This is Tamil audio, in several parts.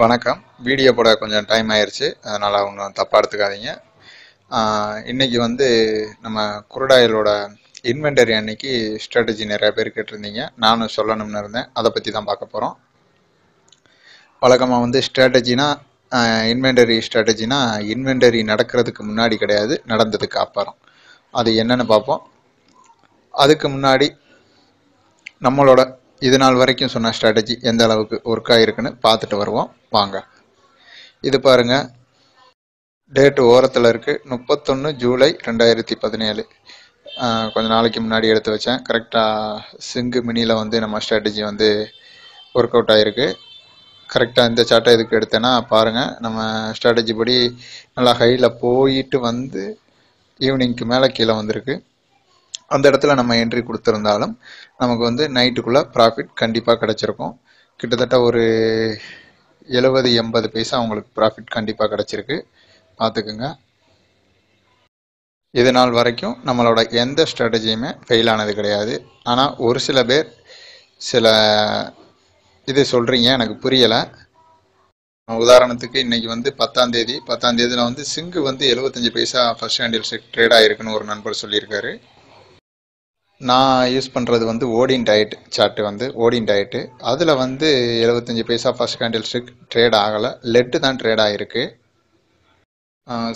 வணக்கம். வீடியோ போட கொஞ்சம் டைம் ஆயிடுச்சு அதனால் ஒன்றும் தப்பாக எடுத்துக்காதீங்க. இன்றைக்கி இன்னைக்கு வந்து நம்ம குருடாயிலோட இன்வென்டரி அன்னைக்கு ஸ்ட்ராட்டஜி நிறையா பேர் கேட்டிருந்தீங்க. நானும் சொல்லணும்னு இருந்தேன். அதை பற்றி தான் பார்க்க போகிறோம் வழக்கமாக வந்து ஸ்ட்ராட்டஜினா இன்வென்டரி ஸ்ட்ராட்டஜினா இன்வென்டரி நடக்கிறதுக்கு முன்னாடி கிடையாது. நடந்ததுக்கு அப்புறம் அது என்னென்னு பார்ப்போம். அதுக்கு முன்னாடி நம்மளோட இது நாள் வரைக்கும் சொன்ன ஸ்ட்ராட்டஜி எந்த அளவுக்கு ஒர்க் ஆகிருக்குன்னு பார்த்துட்டு வருவோம். வாங்க. இது பாருங்க. டேட்டு ஓரத்தில் இருக்குது முப்பத்தொன்று ஜூலை ரெண்டாயிரத்தி பதினேழு. கொஞ்சம் நாளைக்கு முன்னாடி எடுத்து வச்சேன். கரெக்டாக சிங்கு மினியில் வந்து நம்ம ஸ்ட்ராட்டஜி வந்து ஒர்க் அவுட் ஆகிருக்கு கரெக்டாக இந்த சார்ட்டை இதுக்கு எடுத்தேன்னா பாருங்கள் நம்ம ஸ்ட்ராட்டஜி படி நல்லா ஹையில் போயிட்டு வந்து ஈவினிங்க்கு மேலே கீழே வந்திருக்கு. அந்த இடத்துல நம்ம என்ட்ரி கொடுத்துருந்தாலும் நமக்கு வந்து நைட்டுக்குள்ளே ப்ராஃபிட் கண்டிப்பாக கிடச்சிருக்கும். கிட்டத்தட்ட ஒரு எழுபது எண்பது பைசா உங்களுக்கு ப்ராஃபிட் கண்டிப்பாக கிடச்சிருக்கு. பார்த்துக்குங்க. இது நாள் வரைக்கும் நம்மளோட எந்த ஸ்ட்ராட்டஜியுமே ஃபெயில் ஆனது கிடையாது. ஆனால் ஒரு சில பேர் சில இது சொல்கிறீங்க எனக்கு புரியலை. உதாரணத்துக்கு இன்றைக்கி வந்து பத்தாம் தேதி பத்தாம் தேதியில் வந்து சிங்கு வந்து எழுபத்தஞ்சு பைசா ஃபர்ஸ்ட் ஹேண்டில் ட்ரேட் ஆகிருக்குன்னு ஒரு நண்பர் சொல்லியிருக்காரு. நான் யூஸ் பண்ணுறது வந்து ஓடின் டயட் சார்ட்டு வந்து ஓடின் டயட்டு அதில் வந்து எழுபத்தஞ்சி paisa first candle stick trade ஆகலை. லெட்டு தான் ட்ரேட் ஆகிருக்கு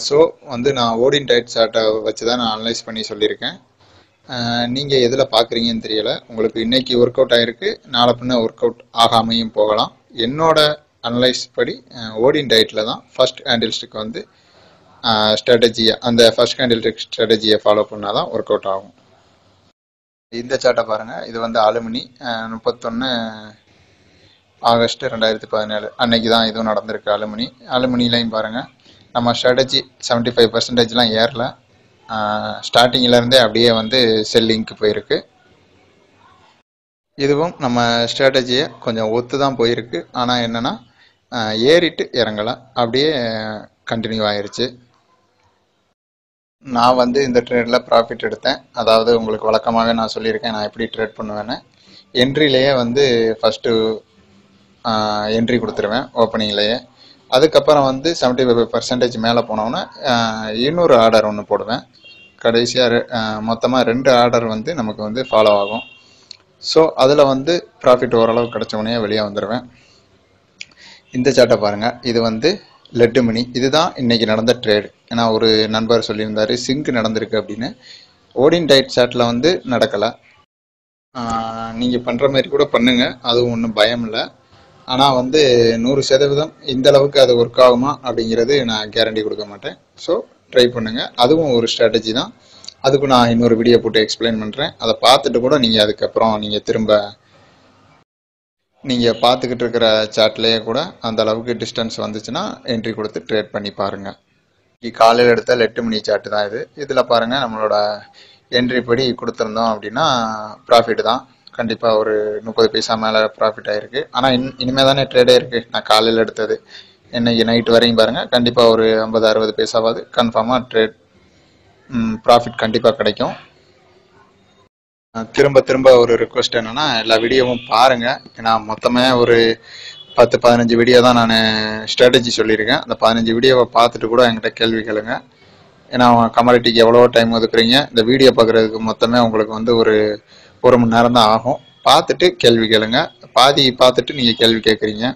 ஸோ வந்து நான் ஓடின் டயட் சார்ட்டை வச்சு தான் நான் அனலைஸ் பண்ணி சொல்லியிருக்கேன். நீங்கள் எதில் பார்க்குறீங்கன்னு தெரியலை. உங்களுக்கு இன்னைக்கு ஒர்க் அவுட் ஆகிருக்கு நாளை பின்ன ஒர்க் அவுட் ஆகாமையும் போகலாம். என்னோட அனலைஸ் படி ஓடின் டயட்டில் தான் ஃபர்ஸ்ட் கேண்டில் ஸ்டிக் வந்து ஸ்ட்ராட்டஜியை அந்த ஃபர்ஸ்ட் ஹேண்டில் ஸ்டிக் ஸ்ட்ராட்டஜியை ஃபாலோ பண்ணால் தான் ஒர்க் அவுட் ஆகும். இந்த சார்ட்டை பாருங்கள் இது வந்து அலுமினி முப்பத்தொன்று ஆகஸ்ட் ரெண்டாயிரத்தி பதினேழு. அன்னைக்கு தான் இதுவும் நடந்திருக்கு அலுமினி அலுமினிலையும் பாருங்கள் நம்ம ஸ்ட்ராட்டஜி செவன்ட்டி ஃபைவ் பர்சன்டேஜ்லாம் ஏறல. ஸ்டார்டிங்கிலேருந்தே அப்படியே வந்து செல்லிங்க்கு போயிருக்கு. இதுவும் நம்ம ஸ்ட்ராட்டஜியை கொஞ்சம் ஒத்து தான் போயிருக்கு. ஆனால் என்னென்னா ஏறிட்டு இறங்கலை. அப்படியே கண்டினியூ ஆயிடுச்சு நான் வந்து இந்த ட்ரேடில் ப்ராஃபிட் எடுத்தேன். அதாவது உங்களுக்கு வழக்கமாக நான் சொல்லியிருக்கேன் நான் எப்படி ட்ரேட் பண்ணுவேன்னு. என்ட்ரிலேயே வந்து ஃபஸ்ட்டு என்ட்ரி கொடுத்துருவேன் ஓப்பனிங்லேயே அதுக்கப்புறம் வந்து செவன்ட்டி ஃபைவ் பர்சன்டேஜ் மேலே போனோன்னே இன்னொரு ஆர்டர் ஒன்று போடுவேன். கடைசியாக மொத்தமாக ரெண்டு ஆர்டர் வந்து நமக்கு வந்து ஃபாலோ ஆகும். ஸோ அதில் வந்து ப்ராஃபிட் ஓரளவு கிடச்ச உடனே வெளியே வந்துடுவேன் இந்த சார்ட்டை பாருங்கள் இது வந்து லட்டு மணி இதுதான் இன்றைக்கி நடந்த ட்ரேடு ஏன்னா ஒரு நண்பர் சொல்லியிருந்தார் சிங்க் நடந்திருக்கு அப்படின்னு. ஓடின் டயட் சாட்டில் வந்து நடக்கலை. நீங்கள் பண்ணுற மாதிரி கூட பண்ணுங்க. அதுவும் ஒன்றும் பயம் இல்லை. ஆனால் வந்து நூறு சதவீதம் இந்த அளவுக்கு அது ஒர்க் ஆகுமா அப்படிங்கிறது நான் கேரண்டி கொடுக்க மாட்டேன். ஸோ ட்ரை பண்ணுங்கள் அதுவும் ஒரு ஸ்ட்ராட்டஜி தான். அதுக்கு நான் இன்னொரு வீடியோ போட்டு எக்ஸ்பிளைன் பண்ணுறேன் அதை பார்த்துட்டு கூட நீங்கள் அதுக்கப்புறம் நீங்கள் திரும்ப நீங்கள் பார்த்துக்கிட்டு இருக்கிற சேட்லேயே கூட அந்த அளவுக்கு டிஸ்டன்ஸ் வந்துச்சுன்னா என்ட்ரி கொடுத்து ட்ரேட் பண்ணி பாருங்கள் காலையில் எடுத்த லெட்டு மணி சார்ட்டு தான் இது. இதில் பாருங்கள் நம்மளோட என்ட்ரி படி கொடுத்துருந்தோம் அப்படின்னா ப்ராஃபிட் தான். கண்டிப்பாக ஒரு முப்பது பைசா மேலே ப்ராஃபிட் ஆகிருக்கு ஆனால் இன் இனிமேல் தானே ட்ரேடே இருக்குது நான் காலையில் எடுத்தது. இன்னைக்கு நைட் வரையும் பாருங்கள் கண்டிப்பாக ஒரு ஐம்பது அறுபது பைசாவாது கன்ஃபார்மாக ட்ரேட் ப்ராஃபிட் கண்டிப்பாக கிடைக்கும். திரும்ப திரும்ப ஒரு ரிக்வஸ்ட் என்னன்னா எல்லா வீடியோவும் பாருங்க. ஏன்னா மொத்தமே ஒரு பத்து பதினஞ்சு வீடியோ தான் நான் ஸ்ட்ராட்டஜி சொல்லியிருக்கேன். அந்த பதினஞ்சு வீடியோவை பார்த்துட்டு கூட என்கிட்ட கேள்வி கேளுங்க. ஏன்னா கமாடிட்டிக்கு எவ்வளோ டைம் ஒதுக்குறீங்க. இந்த வீடியோ பார்க்குறதுக்கு மொத்தமே உங்களுக்கு வந்து ஒரு ஒரு மணி நேரம் தான் ஆகும். பார்த்துட்டு கேள்வி கேளுங்க. பாதி பார்த்துட்டு நீங்கள் கேள்வி கேட்குறீங்க.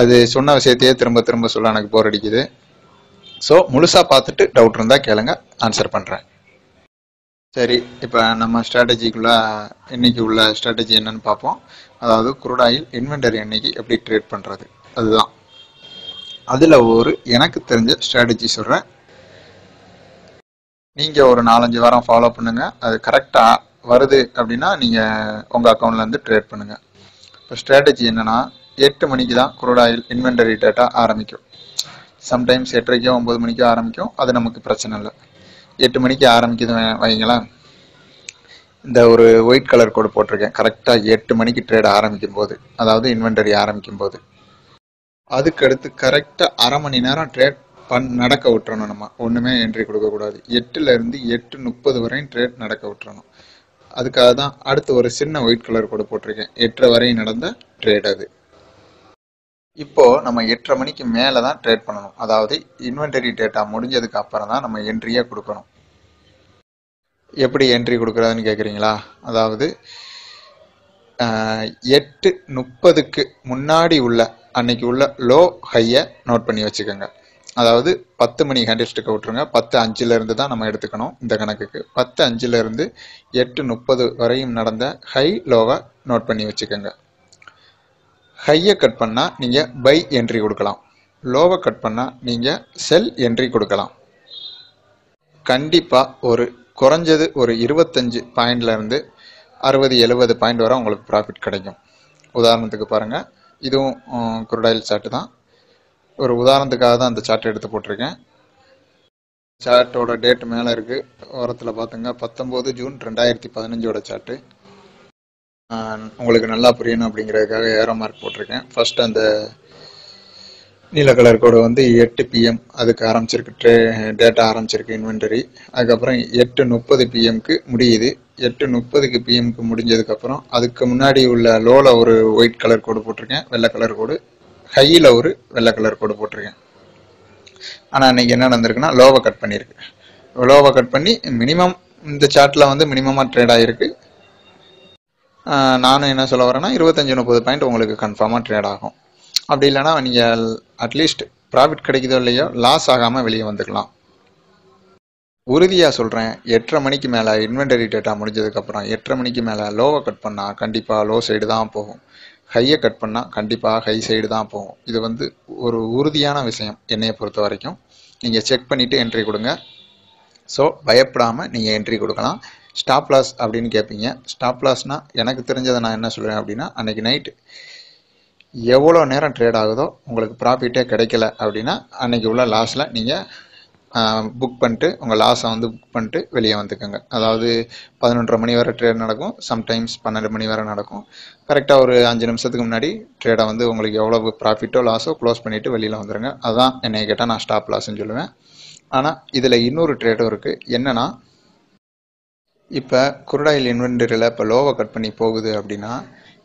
அது சொன்ன விஷயத்தையே திரும்ப திரும்ப சொல்ல எனக்கு போர் அடிக்குது. ஸோ முழுசாக பார்த்துட்டு டவுட் இருந்தால் கேளுங்க. ஆன்சர் பண்ணுறேன் சரி இப்போ நம்ம ஸ்ட்ராட்டஜிக்குள்ள இன்னைக்கு உள்ள ஸ்ட்ராட்டஜி என்னன்னு பார்ப்போம். அதாவது குருடாயில் இன்வென்டரி இன்னைக்கு எப்படி ட்ரேட் பண்ணுறது அதுதான். அதில் ஒரு எனக்கு தெரிஞ்ச ஸ்ட்ராட்டஜி சொல்கிறேன் நீங்கள் ஒரு நாலஞ்சு வாரம் ஃபாலோ பண்ணுங்கள் அது கரெக்டாக வருது அப்படின்னா நீங்கள் உங்கள் அக்கௌண்ட்லேருந்து ட்ரேட் பண்ணுங்கள் இப்போ ஸ்ட்ராட்டஜி என்னென்னா எட்டு மணிக்கு தான் குருடாயில் இன்வென்டரி டேட்டா ஆரம்பிக்கும். சம்டைம்ஸ் எட்டரைக்கோ ஒம்பது மணிக்கோ ஆரம்பிக்கும். அது நமக்கு பிரச்சனை இல்லை. எட்டு மணிக்கு ஆரம்பிக்குது வைங்களேன் இந்த ஒரு ஒயிட் கலர் கோடு போட்டிருக்கேன். கரெக்டாக எட்டு மணிக்கு ட்ரேட் ஆரம்பிக்கும் போது. அதாவது இன்வென்டரி ஆரம்பிக்கும் போது. அதுக்கடுத்து கரெக்டாக அரை மணி நேரம் ட்ரேட் பண் நடக்க விட்டுறணும் நம்ம. ஒன்றுமே என்ட்ரி கொடுக்கக்கூடாது எட்டுலேருந்து எட்டு முப்பது வரையும் ட்ரேட் நடக்க விட்டுறணும். அதுக்காக தான் அடுத்து ஒரு சின்ன ஒயிட் கலர் கோடு போட்டிருக்கேன். எட்டரை வரையும் நடந்த ட்ரேட் அது. இப்போ நம்ம எட்டரை மணிக்கு மேலே தான் ட்ரேட் பண்ணணும். அதாவது இன்வென்டரி டேட்டா முடிஞ்சதுக்கு அப்புறம் தான் நம்ம என்ட்ரியே கொடுக்கணும். எப்படி என்ட்ரி கொடுக்குறதுன்னு கேட்குறீங்களா அதாவது எட்டு முப்பதுக்கு முன்னாடி உள்ள அன்னைக்கு உள்ள லோ ஹையை நோட் பண்ணி வச்சுக்கோங்க. அதாவது பத்து மணி ஹேண்டிஸ்ட்டுக்கு விட்ருங்க பத்து அஞ்சுலேருந்து தான் நம்ம எடுத்துக்கணும் இந்த கணக்குக்கு. பத்து அஞ்சுலேருந்து எட்டு முப்பது வரையும் நடந்த ஹை லோவை நோட் பண்ணி வச்சுக்கோங்க. ஹையை கட் பண்ணால் நீங்கள் பை என்ட்ரி கொடுக்கலாம். லோவை கட் பண்ணால் நீங்கள் செல் என்ட்ரி கொடுக்கலாம். கண்டிப்பாக ஒரு குறைஞ்சது ஒரு இருபத்தஞ்சு பாயிண்ட்லேருந்து அறுபது எழுபது பாயிண்ட் வரை உங்களுக்கு ப்ராஃபிட் கிடைக்கும். உதாரணத்துக்கு பாருங்கள் இதுவும் குருடாயில் சார்ட்டு தான். ஒரு உதாரணத்துக்காக தான் அந்த சார்ட் எடுத்து போட்டிருக்கேன். சார்ட்டோட டேட் மேலே இருக்குது ஓரத்தில் பார்த்துங்க பத்தொம்போது ஜூன் ரெண்டாயிரத்தி பதினஞ்சோட சார்ட்டு உங்களுக்கு நல்லா புரியணும் அப்படிங்கிறதுக்காக ஏரோ மார்க் போட்டிருக்கேன். ஃபர்ஸ்ட் அந்த நீல கலர் கோடு வந்து எட்டு பிஎம் அதுக்கு ஆரம்பிச்சிருக்கு ட்ரே டேட்டா ஆரம்பிச்சிருக்கு இன்வென்டரி அதுக்கப்புறம் எட்டு முப்பது பிஎம்க்கு முடியுது. எட்டு முப்பதுக்கு பிஎம்க்கு முடிஞ்சதுக்கப்புறம் அதுக்கு முன்னாடி உள்ள லோவில் ஒரு ஒயிட் கலர் கோடு போட்டிருக்கேன் வெள்ளை கலர் கோடு ஹையில் ஒரு வெள்ளை கலர் கோடு போட்டிருக்கேன். ஆனால் அன்னைக்கு என்ன நடந்திருக்குன்னா லோவை கட் பண்ணியிருக்கு. லோவை கட் பண்ணி மினிமம் இந்த சார்ட்டில் வந்து மினிமமாக ட்ரேட் ஆகிருக்கு நானும் என்ன சொல்ல வரேன்னா இருபத்தஞ்சு முப்பது பாயிண்ட் உங்களுக்கு கன்ஃபார்மாக ட்ரேட் ஆகும். அப்படி இல்லைன்னா நீங்கள் அட்லீஸ்ட் ப்ராஃபிட் கிடைக்குதோ இல்லையோ லாஸ் ஆகாமல் வெளியே வந்துக்கலாம் உறுதியாக சொல்கிறேன் எட்டரை மணிக்கு மேலே இன்வென்டரி டேட்டா முடிஞ்சதுக்கப்புறம் எட்டரை மணிக்கு மேலே லோவை கட் பண்ணால் கண்டிப்பாக லோ சைடு தான் போகும். ஹையை கட் பண்ணால் கண்டிப்பாக ஹை சைடு தான் போகும். இது வந்து ஒரு உறுதியான விஷயம் என்னையை பொறுத்த வரைக்கும். நீங்கள் செக் பண்ணிவிட்டு என்ட்ரி கொடுங்க. ஸோ பயப்படாமல் நீங்கள் என்ட்ரி கொடுக்கலாம். ஸ்டாப் லாஸ் அப்படின்னு கேட்பீங்க ஸ்டாப் லாஸ்னால் எனக்கு தெரிஞ்சதை நான் என்ன சொல்கிறேன் அப்படின்னா அன்னைக்கு நைட்டு எவ்வளோ நேரம் ட்ரேட் ஆகுதோ உங்களுக்கு ப்ராஃபிட்டே கிடைக்கல அப்படின்னா அன்றைக்கி உள்ள லாஸில் நீங்கள் புக் பண்ணிட்டு உங்கள் லாஸை வந்து புக் பண்ணிட்டு வெளியே வந்துக்கோங்க. அதாவது பதினொன்றரை மணி வரை ட்ரேட் நடக்கும் சம்டைம்ஸ் பன்னெண்டு மணி வரை நடக்கும். கரெக்டாக ஒரு அஞ்சு நிமிஷத்துக்கு முன்னாடி ட்ரேடை வந்து உங்களுக்கு எவ்வளோ ப்ராஃபிட்டோ லாஸோ க்ளோஸ் பண்ணிவிட்டு வெளியில் வந்துடுங்க அதுதான் என்னை கேட்டால் நான் ஸ்டாப் லாஸ்ன்னு சொல்லுவேன். ஆனால் இதில் இன்னொரு ட்ரேடும் இருக்குது என்னென்னா இப்போ குருடாயில் இன்வென்டரியில் இப்போ லோவை கட் பண்ணி போகுது அப்படின்னா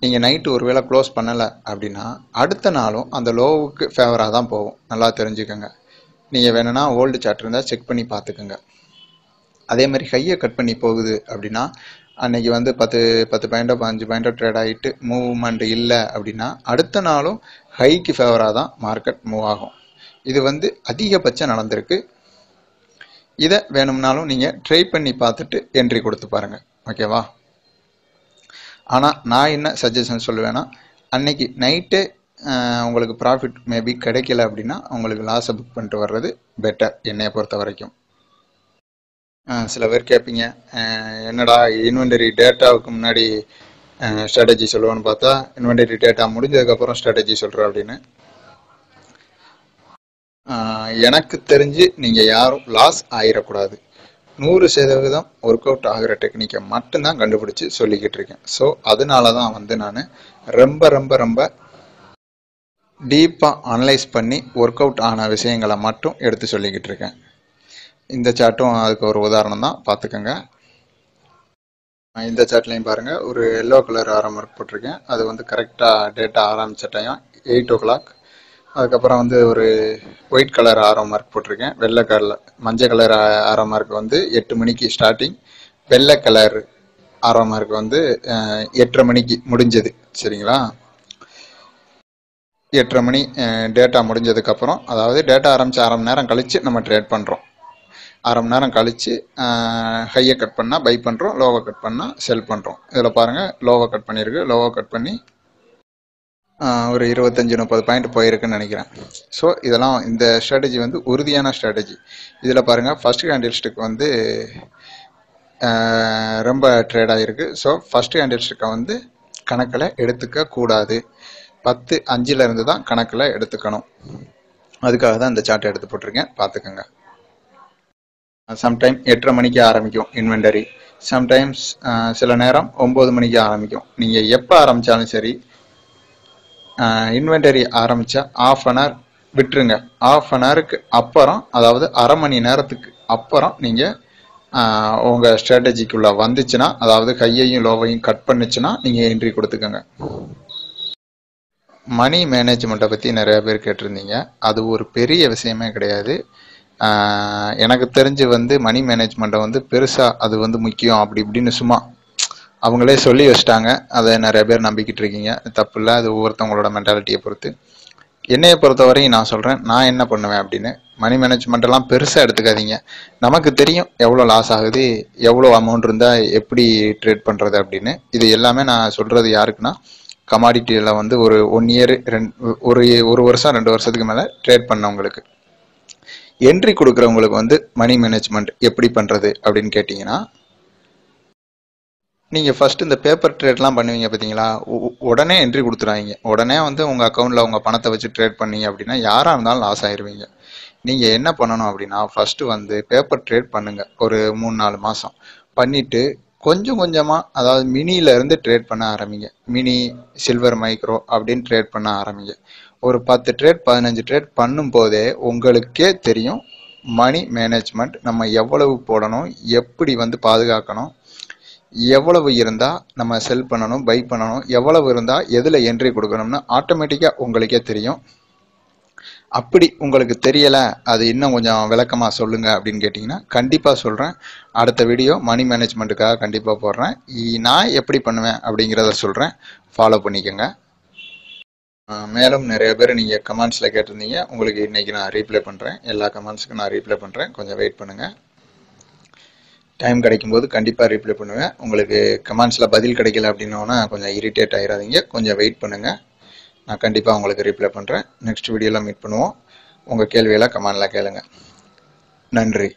நீங்கள் நைட்டு ஒரு வேளை க்ளோஸ் பண்ணலை அப்படின்னா அடுத்த நாளும் அந்த லோவுக்கு ஃபேவராக தான் போகும். நல்லா தெரிஞ்சுக்கோங்க. நீங்கள் வேணும்னா ஓல்டு சார்ட் இருந்தால் செக் பண்ணி பார்த்துக்கோங்க. அதே மாதிரி ஹையை கட் பண்ணி போகுது அப்படின்னா அன்னைக்கு வந்து பத்து பத்து பாயிண்டோ பதினஞ்சு பாயிண்டோ ட்ரேட் ஆகிட்டு மூவ்மெண்ட் இல்லை அப்படின்னா அடுத்த நாளும் ஹைக்கு ஃபேவராக தான் மார்க்கெட் மூவ் ஆகும். இது வந்து அதிகபட்சம் நடந்திருக்கு. இதை வேணும்னாலும் நீங்கள் ட்ரை பண்ணி பார்த்துட்டு என்ட்ரி கொடுத்து பாருங்கள் ஓகேவா ஆனால் நான் என்ன சஜஷன் சொல்லுவேன்னா அன்னைக்கு நைட்டு உங்களுக்கு ப்ராஃபிட் மேபி கிடைக்கல அப்படின்னா உங்களுக்கு லாஸை புக் பண்ணிட்டு வர்றது பெட்டர் என்னைய பொறுத்த வரைக்கும். சில பேர் கேட்பீங்க என்னடா இன்வென்டரி டேட்டாவுக்கு முன்னாடி ஸ்ட்ராட்டஜி சொல்லுவோன்னு பார்த்தா இன்வென்டரி டேட்டா முடிஞ்சதுக்கப்புறம் ஸ்ட்ராட்டஜி சொல்கிற அப்படின்னு. எனக்கு தெரிஞ்சு நீங்கள் யாரும் லாஸ் ஆயிடக்கூடாது நூறு சதவீதம் ஒர்க் அவுட் ஆகிற டெக்னிக்கை மட்டும்தான் கண்டுபிடிச்சி சொல்லிக்கிட்டு இருக்கேன். ஸோ அதனால தான் வந்து நான் ரொம்ப ரொம்ப ரொம்ப டீப்பாக அனலைஸ் பண்ணி ஒர்க் அவுட் ஆன விஷயங்களை மட்டும் எடுத்து சொல்லிக்கிட்டு இருக்கேன். இந்த சார்ட்டும் அதுக்கு ஒரு உதாரணம் தான். பார்த்துக்கோங்க. இந்த சார்ட்லையும் பாருங்கள் ஒரு எல்லோ கலர் ஆரம் ஒர்க் போட்டிருக்கேன். அது வந்து கரெக்டாக டேட்டா ஆரம்பித்த டைம் எயிட் ஓ கிளாக் அதுக்கப்புறம் வந்து ஒரு ஒயிட் கலர் ஆரோ மார்க் போட்டிருக்கேன். வெள்ளை கலர் மஞ்சள் கலர் ஆரோ மார்க் வந்து எட்டு மணிக்கு ஸ்டார்டிங் வெள்ளை கலர் ஆரோ மார்க் வந்து எட்டரை மணிக்கு முடிஞ்சது. சரிங்களா? எட்டரை மணி டேட்டா முடிஞ்சதுக்கப்புறம் அதாவது டேட்டா ஆரம்பித்து அரை மணி நேரம் கழித்து நம்ம ட்ரேட் பண்ணுறோம் அரை மணி நேரம் கழித்து ஹையை கட் பண்ணால் பை பண்ணுறோம் லோவை கட் பண்ணால் செல் பண்ணுறோம் இதில் பாருங்கள் லோவை கட் பண்ணியிருக்கு லோவை கட் பண்ணி ஒரு இருபத்தஞ்சி முப்பது பாயிண்ட் போயிருக்குன்னு நினைக்கிறேன். ஸோ இதெல்லாம் இந்த ஸ்ட்ராட்டஜி வந்து உறுதியான ஸ்ட்ராட்டஜி இதில் பாருங்கள் ஃபர்ஸ்ட் கேண்டில்ஸ்டிக் வந்து ரொம்ப ட்ரேட் ஆகிருக்கு ஸோ ஃபர்ஸ்ட் கேண்டில்ஸ்டிக்கை வந்து கணக்கில் எடுத்துக்க கூடாது. பத்து அஞ்சிலிருந்து தான் கணக்கில் எடுத்துக்கணும். அதுக்காக தான் இந்த சார்ட் எடுத்து போட்டிருக்கேன். பார்த்துக்கோங்க. சம்டைம் எட்டரை மணிக்கு ஆரம்பிக்கும் இன்வென்டரி சம்டைம்ஸ் சில நேரம் ஒம்பது மணிக்கு ஆரம்பிக்கும். நீங்கள் எப்போ ஆரம்பித்தாலும் சரி இன்வென்டரி ஆரம்பித்தா ஆஃப் அன் ஹவர் விட்டுருங்க. ஆஃப் அன் ஹவருக்கு அப்புறம் அதாவது அரை மணி நேரத்துக்கு அப்புறம் நீங்கள் உங்கள் ஸ்ட்ராட்டஜிக்குள்ளே வந்துச்சுன்னா அதாவது கையையும் லோவையும் கட் பண்ணுச்சுன்னா நீங்கள் என்ட்ரி கொடுத்துக்கோங்க. மணி மேனேஜ்மெண்ட்டை பற்றி நிறைய பேர் கேட்டிருந்தீங்க. அது ஒரு பெரிய விஷயமே கிடையாது. எனக்கு தெரிஞ்சு வந்து மணி மேனேஜ்மெண்ட்டை வந்து பெருசாக அது வந்து முக்கியம் அப்படி இப்படின்னு சும்மா அவங்களே சொல்லி வச்சிட்டாங்க. அதை நிறைய பேர் நம்பிக்கிட்டு இருக்கீங்க. தப்பு இல்லை. அது ஒவ்வொருத்தவங்களோட மென்டாலிட்டியை பொறுத்து. என்னையை பொறுத்தவரையும் நான் சொல்கிறேன் நான் என்ன பண்ணுவேன் அப்படின்னு மணி மேனேஜ்மெண்ட்டெல்லாம் பெருசாக எடுத்துக்காதீங்க. நமக்கு தெரியும் எவ்வளோ லாஸ் ஆகுது எவ்வளோ அமௌண்ட் இருந்தால் எப்படி ட்ரேட் பண்ணுறது அப்படின்னு. இது எல்லாமே நான் சொல்கிறது யாருக்குன்னா கமாடிட்டியில் வந்து ஒரு ஒன் இயர் ரெண்டு ஒரு ஒரு வருஷம் ரெண்டு வருஷத்துக்கு மேலே ட்ரேட் பண்ணவங்களுக்கு. என்ட்ரி கொடுக்குறவங்களுக்கு வந்து மணி மேனேஜ்மெண்ட் எப்படி பண்ணுறது அப்படின்னு கேட்டிங்கன்னா நீங்கள் ஃபர்ஸ்ட் இந்த பேப்பர் ட்ரேட்லாம் பண்ணுவீங்க பார்த்தீங்களா உடனே என்ட்ரி கொடுத்துறாங்க உடனே வந்து உங்கள் அக்கௌண்ட்டில் உங்கள் பணத்தை வச்சு ட்ரேட் பண்ணீங்க அப்படின்னா யாராக இருந்தாலும் லாஸ் ஆயிடுவீங்க நீங்கள் என்ன பண்ணணும் அப்படின்னா ஃபர்ஸ்ட் வந்து பேப்பர் ட்ரேட் பண்ணுங்கள் ஒரு மூணு நாலு மாதம் பண்ணிவிட்டு கொஞ்சம் கொஞ்சமாக அதாவது மினியிலேருந்து ட்ரேட் பண்ண ஆரம்பிங்க. மினி சில்வர் மைக்ரோ அப்படின்னு ட்ரேட் பண்ண ஆரம்பிங்க. ஒரு பத்து ட்ரேட் பதினஞ்சு ட்ரேட் பண்ணும்போதே உங்களுக்கே தெரியும் மணி மேனேஜ்மெண்ட் நம்ம எவ்வளவு போடணும் எப்படி வந்து பாதுகாக்கணும் எவ்வளவு இருந்தால் நம்ம செல் பண்ணணும் பை பண்ணணும் எவ்வளவு இருந்தால் எதில் என்ட்ரி கொடுக்கணும்னு ஆட்டோமேட்டிக்காக உங்களுக்கே தெரியும். அப்படி உங்களுக்கு தெரியலை அது இன்னும் கொஞ்சம் விளக்கமாக சொல்லுங்கள் அப்படின்னு கேட்டிங்கன்னா கண்டிப்பாக சொல்கிறேன் அடுத்த வீடியோ மணி மேனேஜ்மெண்ட்டுக்காக கண்டிப்பாக போடுறேன். நான் எப்படி பண்ணுவேன் அப்படிங்கிறத சொல்கிறேன் ஃபாலோ பண்ணிக்கோங்க. மேலும் நிறைய பேர் நீங்கள் கமெண்ட்ஸில் கேட்டிருந்தீங்க. உங்களுக்கு இன்றைக்கி நான் ரீப்ளை பண்ணுறேன் எல்லா கமெண்ட்ஸுக்கும் நான் ரீப்ளை பண்ணுறேன் கொஞ்சம் வெயிட் பண்ணுங்கள் டைம் கிடைக்கும்போது கண்டிப்பாக ரிப்ளை பண்ணுவேன். உங்களுக்கு கமெண்ட்ஸில் பதில் கிடைக்கல அப்படின்னோன்னா கொஞ்சம் இரிட்டேட் ஆகிடாதீங்க கொஞ்சம் வெயிட் பண்ணுங்கள் நான் கண்டிப்பாக உங்களுக்கு ரிப்ளை பண்ணுறேன் நெக்ஸ்ட் வீடியோவில் மீட் பண்ணுவோம். உங்கள் கேள்வியெல்லாம் கமெண்டில் கேளுங்கள் நன்றி.